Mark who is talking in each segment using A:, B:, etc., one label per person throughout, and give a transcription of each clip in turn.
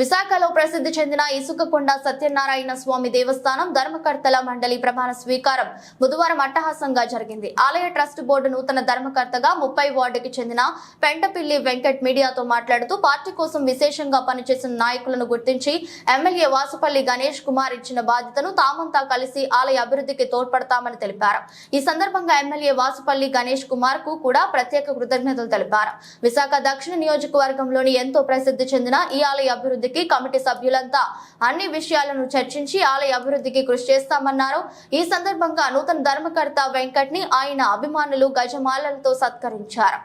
A: విశాఖలో ప్రసిద్ధి చెందిన ఇసుకకొండ సత్యనారాయణ స్వామి దేవస్థానం ధర్మకర్తల మండలి ప్రమాణ స్వీకారం బుధవారం అట్టహాసంగా జరిగింది. ఆలయ ట్రస్ట్ బోర్డు నూతన ధర్మకర్తగా ముప్పై వార్డుకి చెందిన పెంటపిల్లి వెంకట్ మీడియాతో మాట్లాడుతూ పార్టీ కోసం విశేషంగా పనిచేసిన నాయకులను గుర్తించి ఎమ్మెల్యే వాసుపల్లి గణేష్ కుమార్ ఇచ్చిన బాధ్యతను తామంతా కలిసి ఆలయ అభివృద్ధికి తోడ్పడతామని తెలిపారు. ఈ సందర్భంగా ఎమ్మెల్యే వాసుపల్లి గణేష్ కుమార్కు కూడా ప్రత్యేక కృతజ్ఞతలు తెలిపారు. విశాఖ దక్షిణ నియోజకవర్గంలోని ఎంతో ప్రసిద్ధి చెందిన ఈ ఆలయ అభివృద్ధి అభివృద్ధికి కమిటీ సభ్యులంతా అన్ని విషయాలను చర్చించి ఆలయ అభివృద్ధికి కృషి చేస్తామన్నారు. ఈ సందర్భంగా నూతన ధర్మకర్త వెంకట్ని ఆయన అభిమానులు గజమాలలతో సత్కరించారు.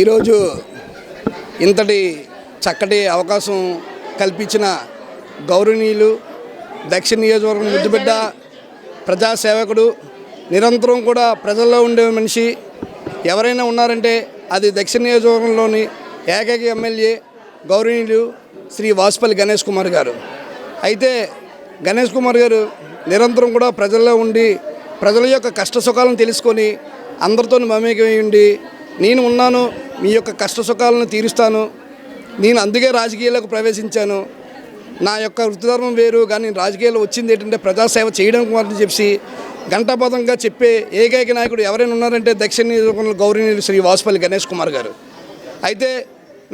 B: ఈరోజు ఇంతటి చక్కటి అవకాశం కల్పించిన గౌరవనీయులు దక్షిణ నియోజకవర్గం ముద్దుబిడ్డ ప్రజాసేవకుడు నిరంతరం కూడా ప్రజల్లో ఉండే మనిషి ఎవరైనా ఉన్నారంటే అది దక్షిణ నియోజకవర్గంలోని ఏకైక ఎమ్మెల్యే గౌరవనీయులు శ్రీ వాసుపల్లి గణేష్ కుమార్ గారు. అయితే గణేష్ కుమార్ గారు నిరంతరం కూడా ప్రజల్లో ఉండి ప్రజల యొక్క కష్ట సుఖాలను తెలుసుకొని అందరితో మమేకమై ఉండి నేను ఉన్నాను మీ యొక్క కష్ట సుఖాలను తీరుస్తాను నేను అందుకే రాజకీయాలకు ప్రవేశించాను నా యొక్క వృత్తిధర్మం వేరు కానీ రాజకీయాల్లో వచ్చింది ఏంటంటే ప్రజాసేవ చేయడం అని చెప్పి గంటాపదంగా చెప్పే ఏకైక నాయకుడు ఎవరైనా ఉన్నారంటే దక్షిణ నియోజకవర్గంలో గౌరవనీయులు శ్రీ వాసుపల్లి గణేష్ కుమార్ గారు. అయితే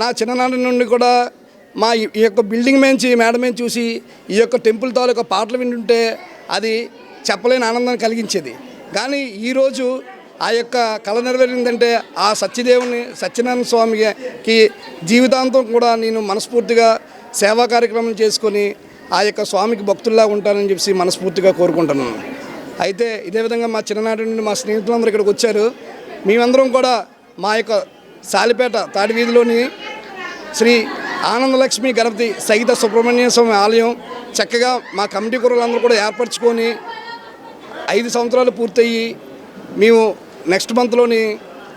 B: నా చిన్ననాటి నుండి కూడా మా ఈ యొక్క బిల్డింగ్ మేంచి మేడ మేము చూసి ఈ యొక్క టెంపుల్ తాలూకా పాటలు వింటుంటే అది చెప్పలేని ఆనందాన్ని కలిగించేది. కానీ ఈరోజు ఆ యొక్క కళ నెరవేరిందంటే ఆ సత్యదేవుని సత్యనారాయణ స్వామికి జీవితాంతం కూడా నేను మనస్ఫూర్తిగా సేవా కార్యక్రమం చేసుకొని ఆ యొక్క స్వామికి భక్తుల్లా ఉంటానని చెప్పి మనస్ఫూర్తిగా కోరుకుంటున్నాను. అయితే ఇదే విధంగా మా చిన్ననాటి నుండి మా స్నేహితులందరూ ఇక్కడికి వచ్చారు. మేమందరం కూడా మా యొక్క సాలిపేట తాటి వీధిలోని శ్రీ ఆనందలక్ష్మి గణపతి సహిత సుబ్రహ్మణ్య స్వామి ఆలయం చక్కగా మా కమిటీ కూరలందరూ కూడా ఏర్పరచుకొని ఐదు సంవత్సరాలు పూర్తయ్యి మేము నెక్స్ట్ మంత్లోని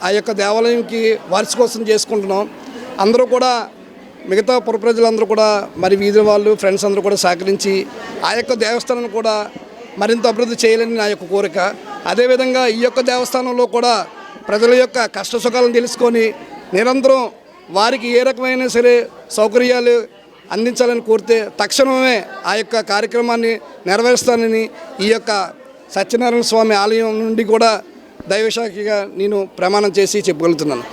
B: ఆ యొక్క దేవాలయంకి వార్షికోత్సవం చేసుకుంటున్నాం. అందరూ కూడా మిగతా పుర ప్రజలందరూ కూడా మరి వీధి వాళ్ళు ఫ్రెండ్స్ అందరూ కూడా సహకరించి ఆ యొక్క దేవస్థానం కూడా మరింత అభివృద్ధి చేయాలని నా యొక్క కోరిక. అదేవిధంగా ఈ యొక్క దేవస్థానంలో కూడా ప్రజల యొక్క కష్ట సుఖాలను తెలుసుకొని నిరంతరం వారికి ఏ రకమైన సరే సౌకర్యాలు అందించాలని కోరితే తక్షణమే ఆ యొక్క కార్యక్రమాన్ని నెరవేరుస్తానని ఈ యొక్క సత్యనారాయణ స్వామి ఆలయం నుండి కూడా దైవశాఖిగా నేను ప్రమాణం చేసి చెప్పగలుగుతున్నాను.